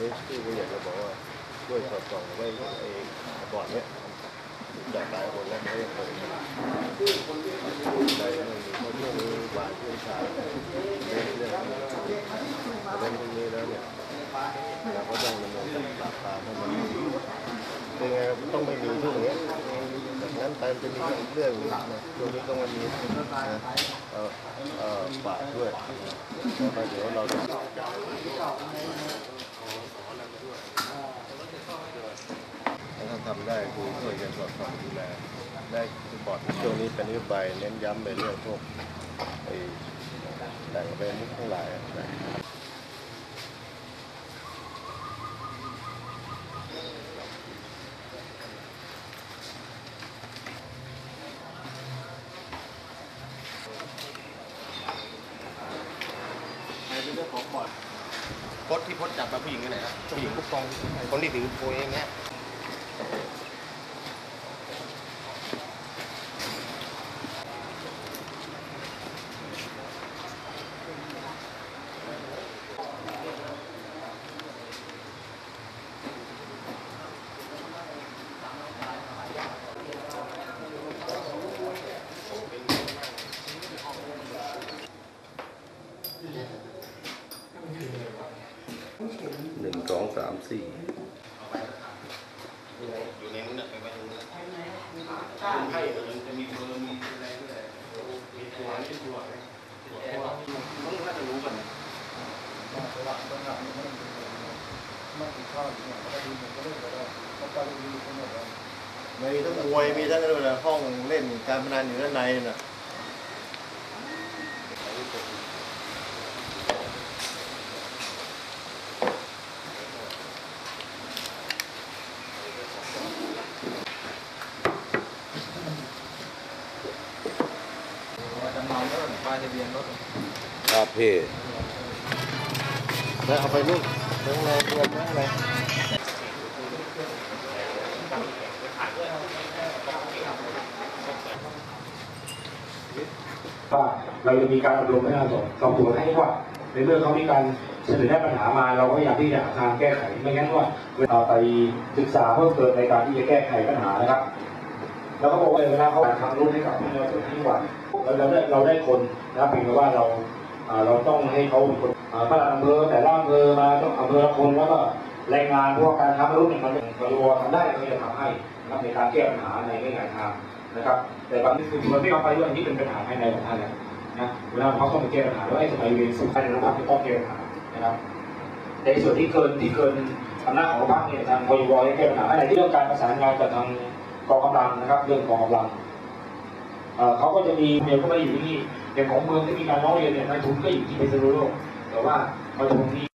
นี้ที่ผู้ใหญ่ก็บอกว่าช่วยสอดส่องไว้ไอ้บ่อนเนี้ยจากหลายคนแล้วไม่ได้เปิดใจไม่มีเพราะช่วงนี้บานช่วงเช้าเรื่องเรื่องเรื่องพวกนี้แล้วเนี่ยเราก็ต้องดำเนินการปราบปรามให้มันเป็นไงต้องไม่มีช่วงนี้จากนั้นไปมันจะมีอีกเรื่องหนึงนะช่วงนี้ต้องมันมีนะเอ่อเอ่อปราบด้วยแล้วก็เดี๋ยวเราจะ ถ้าทำ ได้คือช่วยกันสอดส่องดูแลได้ทุกบอร์ดช่วงนี้เป็นนโยบายเน้นย้ำไปเรื่องพวกไอ้แต่งเป็นมุกทั้งหลายอะนะโพสต์ที่โพสต์จับมาผู้หญิงกันไหนครับผู้หญิงผู้กองคนที่ถือโพยอย่างเงี้ยามสี่อยู่ในนู้นน่ะไปไว้ตรงนู้นให้มันจะมีเบอร์มีอะไรด้วยมีตัวนี่ตัวต้องน่าจะรู้กันมีทั้งมวยมีทั้งอะไรห้องเล่นการพนันอยู่ด้านในน่ะ ครับพี่แล้วเอาไปนู่นตรงในรวมไว้อะไรว่าเราจะมีการอบรมให้เราสอบสอบสวนให้ว่า ในเมื่อเขามีการเสนอแนะปัญหามา เราก็อยากที่จะหาทางแก้ไขไม่งั้นว่าเราไปศึกษาเพิ่มเติมในการที่จะแก้ไขปัญหานะครับ แล้วก็บอกว่าเวลาเขาทำรุ่นให้กับพี่น้องส่วนที่จังหวัด เราเราได้เราได้คนนะครับเพียงแต่ว่าเราเราต้องให้เขาเป็นคนอ่าพระอำเภอแต่ละอำเภอมาต้องอำเภอละคนแล้วก็แรงงานพว่าการทำรุ่นเนี่ยมันมันรัวทำได้เราจะทำให้นะครับในการแก้ปัญหาในหลายๆทางนะครับ แต่บางทีคือมันไม่เอาไปด้วยอันนี้เป็นปัญหาภายในของท่านนะนะเวลาเขาต้องมาแก้ปัญหาว่าไอ้สมัยเรียนสุดท้ายนะครับที่ต้องแก้ปัญหานะครับในส่วนที่เกินที่เกินอำนาจของรรคเนี่ยทางพยบได้แก้ปัญหาอะไรที่เรื่องการประสานงานกับทางกองกำลังนะครับ เรื่องกองกำลัง เขาก็จะมีเมียก็ไม่ได้อยู่ที่นี่อย่างของเมืองที่มีการร้องเรียนเนี่ยนายทุนก็อยู่ที่เพชรบุรีแต่ว่ามาจากตรงนี้